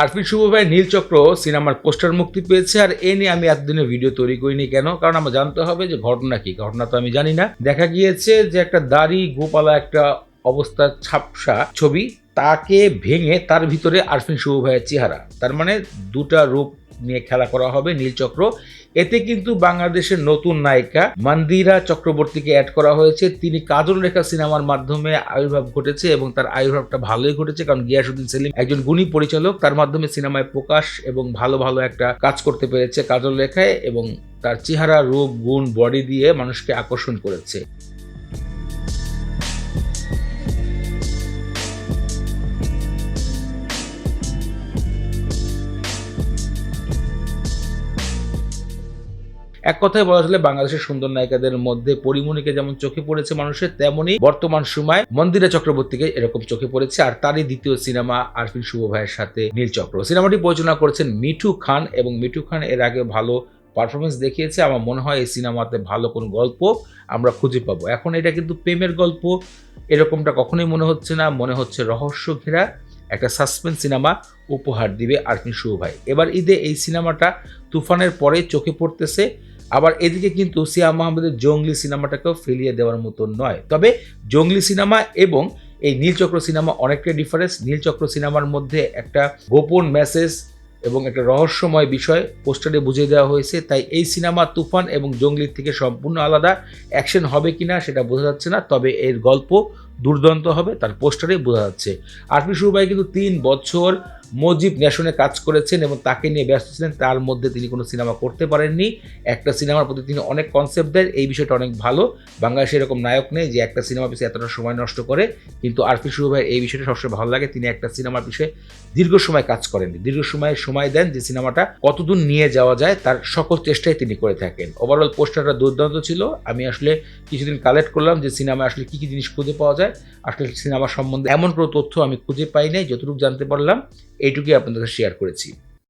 আরফিন শুভ ভাই নীলচক্র সিনেমার পোস্টার মুক্তি পেয়েছে, আর এ নিয়ে আমি এতদিনে ভিডিও তৈরি করিনি কেন? কারণ আমার জানতে হবে যে ঘটনা কি। ঘটনা তো আমি জানি না। দেখা গিয়েছে যে একটা দাড়ি গোপালা একটা অবস্থা ছাপসা ছবি, তাকে ভেঙে তার ভিতরে আরফিন শুভ ভাইয়ের চেহারা। তার মানে দুটা রূপ নিয়ে খেলা করা হবে নীলচক্র এতে কিন্তু বাংলাদেশের নতুন নায়িকা মন্দিরা চক্রবর্তীকে অ্যাড করা হয়েছে। তিনি কাজল রেখা সিনেমার মাধ্যমে আবির্ভাব ঘটেছে এবং তার আবির্ভাবটা ভালোই ঘটেছে কারণ গিয়াসুদ্দিন সেলিম একজন গুণী পরিচালক। তার মাধ্যমে সিনেমায় প্রকাশ এবং ভালো ভালো একটা কাজ করতে পেরেছে কাজল রেখায় এবং তার চেহারা, রূপ, গুণ বডি দিয়ে মানুষকে আকর্ষণ করেছে। এক কথায় বলা চলে, বাংলাদেশের সুন্দর নায়িকাদের মধ্যে পরিমণিকে যেমন চোখে পড়েছে মানুষের, তেমনি বর্তমান সময় মন্দিরা চক্রবর্তীকে এরকম চোখে পড়েছে। আর তারই দ্বিতীয় সিনেমা আরফিন শুভ ভাইয়ের সাথে নীলচক্র সিনেমাটি পরিচালনা করেছেন মিঠু খান এবং মিঠু খান এর আগে ভালো পারফরমেন্স দেখিয়েছে। আমার মনে হয় এই সিনেমাতে ভালো কোনো গল্প আমরা খুঁজে পাবো। এখন এটা কিন্তু প্রেমের গল্প, এরকমটা কখনোই মনে হচ্ছে না। মনে হচ্ছে রহস্য ঘেরা একটা সাসপেন্স সিনেমা উপহার দিবে আরফিন শুভ ভাই। এবার ঈদে এই সিনেমাটা তুফানের পরে চোখে পড়তেছে। আবার এদিকে কিন্তু সিয়াম মাহমুদের জঙ্গলি সিনেমাটাকেও ফেলিয়ে দেওয়ার মতো নয়। তবে জঙ্গলি সিনেমা এবং এই নীলচক্র সিনেমা অনেকটাই ডিফারেন্স নীলচক্র সিনেমার মধ্যে একটা গোপন মেসেজ এবং একটা রহস্যময় বিষয় পোস্টারে বুঝিয়ে দেওয়া হয়েছে। তাই এই সিনেমা তুফান এবং জঙ্গলির থেকে সম্পূর্ণ আলাদা। অ্যাকশন হবে কিনা সেটা বোঝা যাচ্ছে না, তবে এর গল্প দুর্দান্ত হবে, তার পোস্টারে বোঝা যাচ্ছে। আরফি সুবাই কিন্তু তিন বছর মজিব ন্যাশনে কাজ করেছেন এবং তাকে নিয়ে ব্যস্ত ছিলেন, তার মধ্যে তিনি কোনো সিনেমা করতে পারেননি। একটা সিনেমার প্রতি তিনি অনেক কনসেপ্ট দেন, এই বিষয়টা অনেক ভালো। বাংলাদেশে এরকম নায়ক নেই যে একটা সিনেমা পিছিয়ে এতটা সময় নষ্ট করে, কিন্তু আরফি শুভ ভাই এই বিষয়টা সবসময় ভালো লাগে। তিনি একটা সিনেমার পিছিয়ে দীর্ঘ সময় কাজ করেননি। দীর্ঘ সময় সময় দেন যে সিনেমাটা কতদূর নিয়ে যাওয়া যায়, তার সকল চেষ্টাই তিনি করে থাকেন। ওভারঅল পোস্টারটা দুর্দান্ত ছিল। আমি আসলে কিছুদিন কালেক্ট করলাম যে সিনেমায় আসলে কী কী জিনিস খুঁজে পাওয়া যায়। আসলে সিনেমা সম্বন্ধে এমন কোনো তথ্য আমি খুঁজে পাই নাই, যতটুকু জানতে পারলাম। এইটুকুই আপনাদের শেয়ার করেছি।